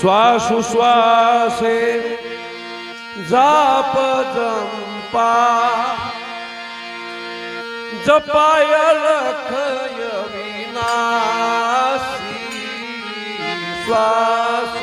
શ્વાસ શ્વાસે જાપ જંપા. જપાય લખય વિનાશી. શ્વાસ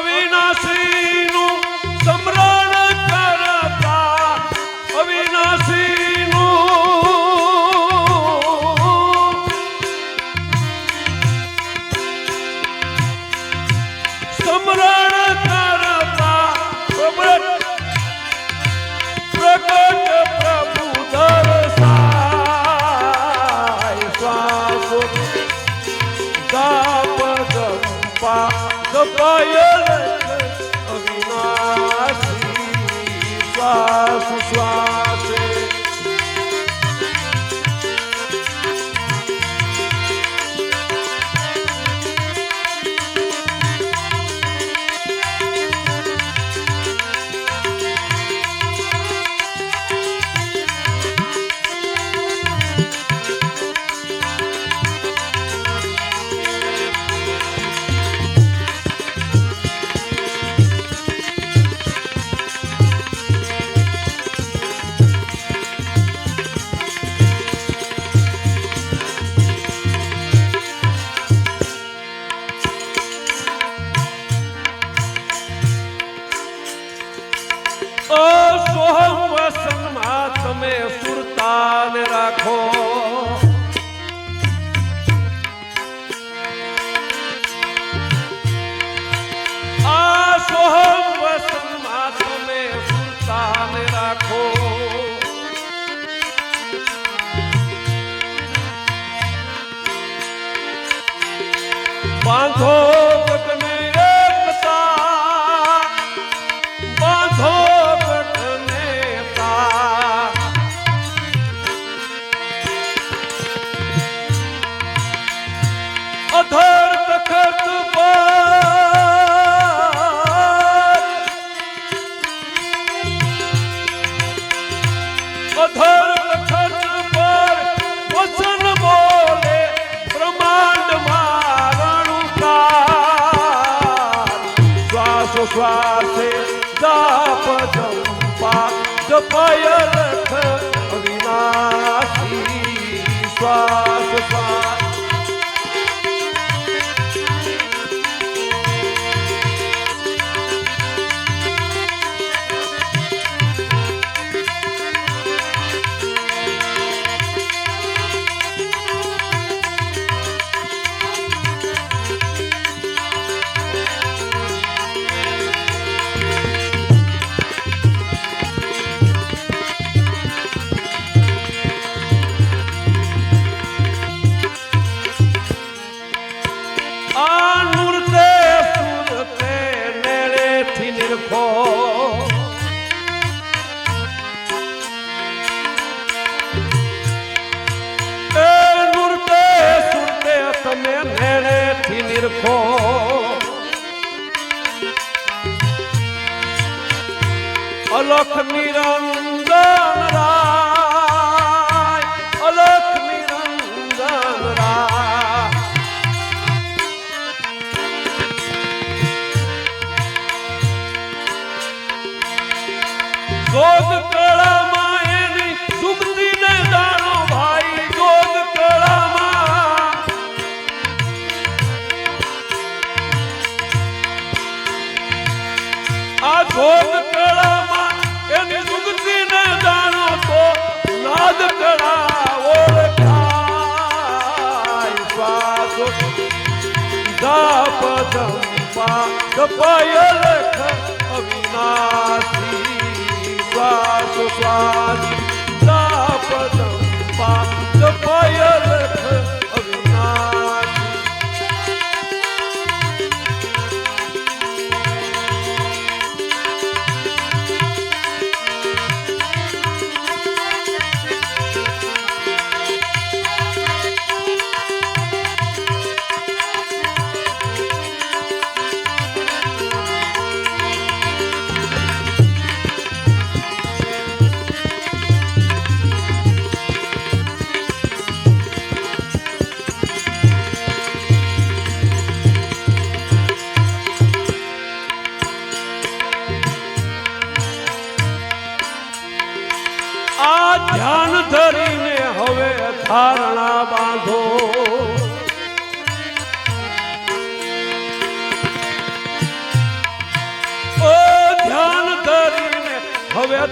અવિનાશીનું સમરણ કરતા અવિનાશીનું સ્મરણ કરતા પ્રગટ પ્રગટ પ્રભુ દર્શાય શ્વાસ જપાયલ રાખો. આ સોહમ વસનમાં તમે સુરતાન રાખો. બાંધો અધર તખત પર વચન બોલે, બ્રહ્માંડ મારણુકાર શ્વાસ શ્વાસે જાપ જંપા જપય લખ અવિનાશી શ્વાસ. નિરખો અલખ નિરંજન રાય અલખ નિરંજન રાય આ જોગ કળામાં એની જુગતીને જાણો તો નાદ કળા ઓળખાય અવિનાશી. શ્વાસો શ્વાસ.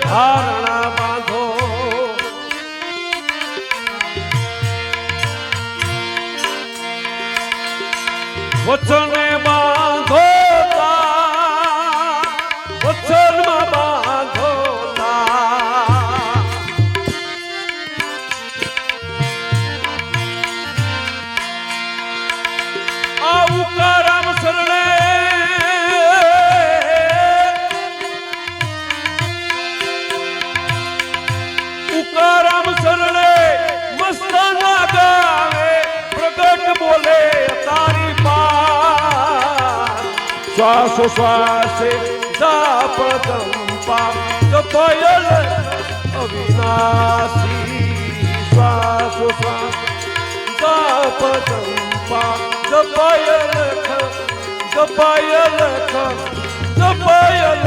હવે ધારણા બાંધો વચને બાંધો શ્વાસો શ્વાસે જાપ જંપા જપયલ અવિનાશી શ્વાસોશ્વાસ શ્વાસ જપયલ જંપા જપયલ જપયલ જપયલ